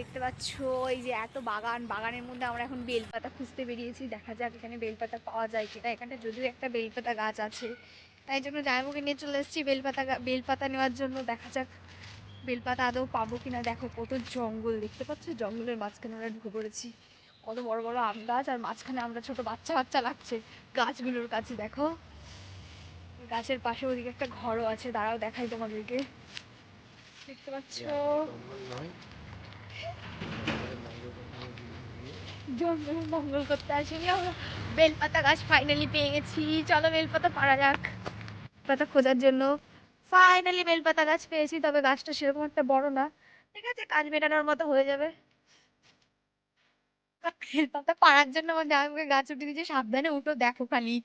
দেখতে পাচ্ছ, এই যে এত বাগান, বাগানের মধ্যে আমরা এখন বেলপাতা খুঁজতে বেরিয়েছি। দেখা যাক এখানে বেলপাতা পাওয়া যায় কিনা। এখানে যদিও একটা বেলপাতা গাছ আছে, তাই জন্য জামাইবাবুকে নিয়ে চলে এসেছি বেলপাতা বেলপাতা নেওয়ার জন্য। দেখা যাক বেলপাতা আদৌ পাবো কিনা। দেখো কত জঙ্গল, দেখতে পাচ্ছ? জঙ্গলের মাঝখানে আমরা ঢুকে পড়েছি। কত বড় বড় আম গাছ আর মাঝখানে আমরা ছোট বাচ্চা বাচ্চা লাগছে গাছগুলোর কাছে, দেখো। গাছের পাশে ওদিকে একটা ঘরও আছে, দাঁড়াও দেখাই তোমাদেরকে। দেখতে পাচ্ছ? জঙ্গল, মঙ্গল করতে আসিনি আমরা। বেলপাতা গাছ ফাইনালি পেয়ে গেছি। চলো বেলপাতা পাড়া যাক। পাতা খোঁজার জন্য ফাইনালি বেলপাতা গাছ পেয়েছি, তবে গাছটা সেরকম একটা বড় না। ঠিক আছে, কাজ মেটানোর মতো হয়ে যাবে। বেলপাতা পাড়ার জন্য আমার জামাইবাবুকে গাছ উঠে দিয়েছে, সাবধানে উঠো, দেখো খালি।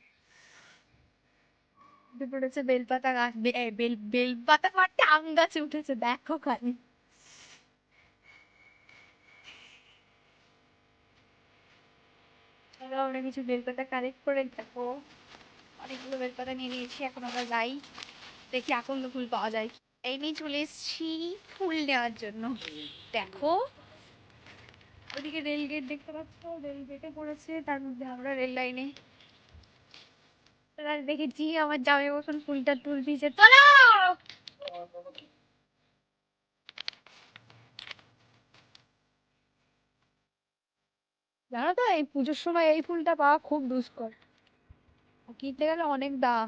পড়েছে বেলপাতা গাছ বেল, বেলপাতা মারতে আম গাছে উঠেছে, দেখো খালি। চলো আমরা কিছু বেলপাতা কালেক্ট করে দেখো অনেকগুলো বেলপাতা নিয়ে নিয়েছি, এখন আমরা যাই। দেখি আকন্দ ফুল পাওয়া যায়। এই নিয়ে চলে এসেছি ফুল নেওয়ার জন্য। দেখো। ওদিকে রেল গেট দেখতে পাচ্ছ? রেল গেটে পড়েছে, তার মধ্যে আমরা রেল লাইনে দেখেছি, আমার জামাই মতন ফুলটা তুল! দিয়েছে চলো জানো তো, এই পুজোর সময় এই ফুলটা পাওয়া খুব দুষ্কর। কিনতে গেলে অনেক দাম।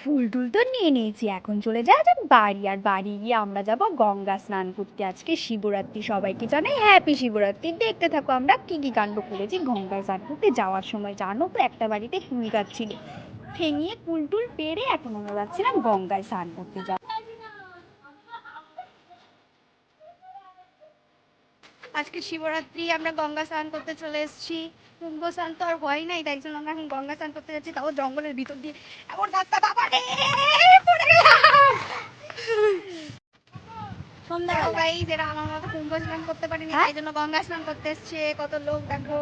ফুল টুল তো নিয়ে নিয়েছি, এখন চলে যাওয়া যাক বাড়ি। আর বাড়ি গিয়ে আমরা যাব গঙ্গা স্নান করতে। আজকে শিবরাত্রি, সবাইকে জানাই হ্যাপি শিবরাত্রি। দেখতে থাকো আমরা কি কি কাণ্ড করেছি গঙ্গা স্নান করতে। যাওয়ার সময় জানো তো, একটা বাড়িতে কুল গাছ ছিল। ঠেঙিয়ে কুল টুল পেরে এখন আমরা যাচ্ছিলাম গঙ্গায় স্নান করতে যাব আজকে শিবরাত্রি আমরা গঙ্গা স্নান করতে চলে এসেছি। কুম্ভ স্নান তো আর হয় নাই তাই জন্য আমরা এখন গঙ্গা স্নান করতে যাচ্ছি তাও জঙ্গলের ভিতর দিয়ে। এমন রাস্তা বাবা রে! পড়ে গেলাম! সন্ধ্যা আমার মতো কুম্ভ স্নান করতে পারেনি হ্যাঁ? তাই জন্য গঙ্গা স্নান করতে এসছে। কত লোক দেখো।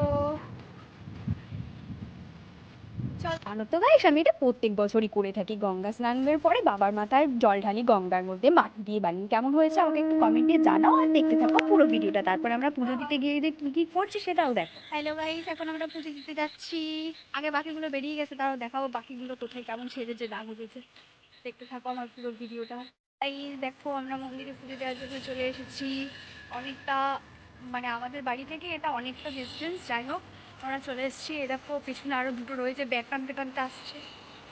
চল। জানো তো গাইস আমি এটা প্রত্যেক বছরই করে থাকি। গঙ্গা স্নানের পরে বাবার মাথায় জল ঢালি গঙ্গার মধ্যে মাটি দিয়ে বানিয়ে। কেমন হয়েছে আমাকে একটু কমেন্টে জানাও আর দেখতে থাকো পুরো ভিডিওটা তারপর আমরা পুজো দিতে গিয়ে যে কি কি করছি সেটাও দেখো। হ্যালো গাইস এখন আমরা পুজো দিতে যাচ্ছি। আগে বাকিগুলো বেরিয়ে গেছে, তাও দেখাবো বাকিগুলো কোথায়, কেমন সেজেছে না বুঝেছে দেখতে থাকো আমার পুরো ভিডিওটা তাই দেখো আমরা মন্দিরে পুজো দেওয়ার জন্য চলে এসেছি। অনেকটা মানে আমাদের বাড়ি থেকে এটা অনেকটা ডিস্টেন্স যাই হোক। আমরা চলে এসেছি। এ দেখো, পিছনে আরও দুটো রয়েছে ব্যাগ টানতে আসছে।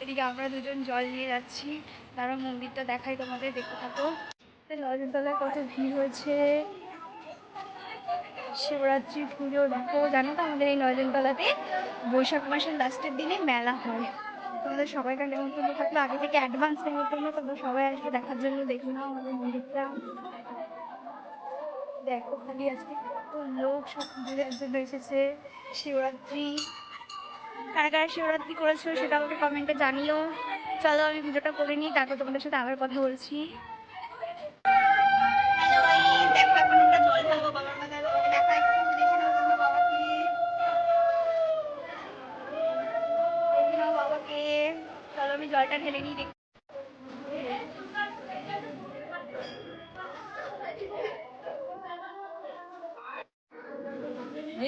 এদিকে আমরা দুজন জল নিয়ে যাচ্ছি। তারও মন্দিরটা দেখাই তোমাদের, দেখতে থাকো। নজরতলায় কত ভিড় হয়েছে। শিবরাত্রি পুজো, দেখো, জানো তো আমাদের এই নজরতলাতে বৈশাখ মাসের লাস্টের দিনে মেলা হয়। তোমাদের সবাইকার নেমন্তন্ন থাকলে আগে থেকে অ্যাডভান্স নেমন্তন্ন তোমরা সবাই আসবে দেখার জন্য, দেখে নাও আমাদের মন্দিরটা। দেখো খালি আজকে কত লোক সব জন্য এসেছে। শিবরাত্রি। কারা কারা শিবরাত্রি করেছ সেটা আমাকে কমেন্টে জানিও। চলো, আমি ভিডিওটা করে নিই, তারপর তোমাদের সাথে আবার কথা বলছি। চলো, আমি জলটা ঢেলে নিই ও,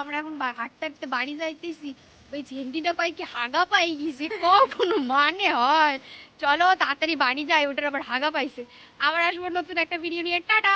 আমরা এখন হাঁটতে হাঁটতে বাড়ি যাইতেছি। ওই ঝেন্ডিটা পাই কি হাগা পাই গেছে কখনো মানে হয়। চলো, তাড়াতাড়ি বাড়ি যাই, ওটার আবার হাগা পাইছে। আবার আসব নতুন একটা ভিডিও নিয়ে। টাটা!